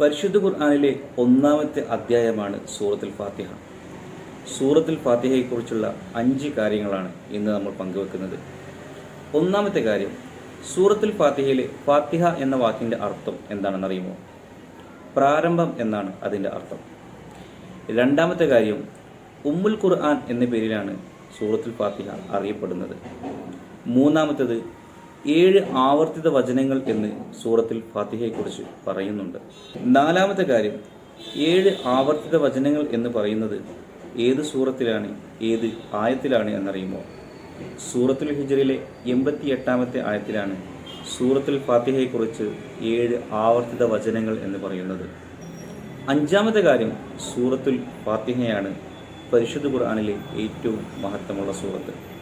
പരിശുദ്ധ ഖുർആാനിലെ ഒന്നാമത്തെ അധ്യായമാണ് സൂറത്തുൽ ഫാത്തിഹ. സൂറത്തുൽ ഫാത്തിഹയെക്കുറിച്ചുള്ള അഞ്ച് കാര്യങ്ങളാണ് ഇന്ന് നമ്മൾ പങ്കുവെക്കുന്നത്. ഒന്നാമത്തെ കാര്യം സൂറത്തുൽ ഫാത്തിഹയിലെ ഫാത്തിഹ എന്ന വാക്കിന്റെ അർത്ഥം എന്താണെന്നറിയുമോ? പ്രാരംഭം എന്നാണ് അതിന്റെ അർത്ഥം. രണ്ടാമത്തെ കാര്യം ഉമ്മുൽ ഖുർആൻ എന്ന പേരിലാണ് സൂറത്തുൽ ഫാത്തിഹ അറിയപ്പെടുന്നത്. മൂന്നാമത്തേത് ഏഴ് ആവർത്തിത വചനങ്ങൾ എന്ന് സൂറത്തിൽ ഫാത്തിഹയെക്കുറിച്ച് പറയുന്നുണ്ട്. നാലാമത്തെ കാര്യം ഏഴ് ആവർത്തിത വചനങ്ങൾ എന്ന് പറയുന്നത് ഏത് സൂറത്തിലാണ് ഏത് ആയത്തിലാണ് എന്നറിയുമോ? സൂറത്തുൽ ഹിജറിലെ എൺപത്തി എട്ടാമത്തെ ആയത്തിലാണ് സൂറത്തുൽ ഫാത്തിഹയെക്കുറിച്ച് ഏഴ് ആവർത്തിത വചനങ്ങൾ എന്ന് പറയുന്നത്. അഞ്ചാമത്തെ കാര്യം സൂറത്തുൽ ഫാത്തിഹയാണ് പരിശുദ്ധ ഖുർആാനിലെ ഏറ്റവും മഹത്വമുള്ള സൂറത്ത്.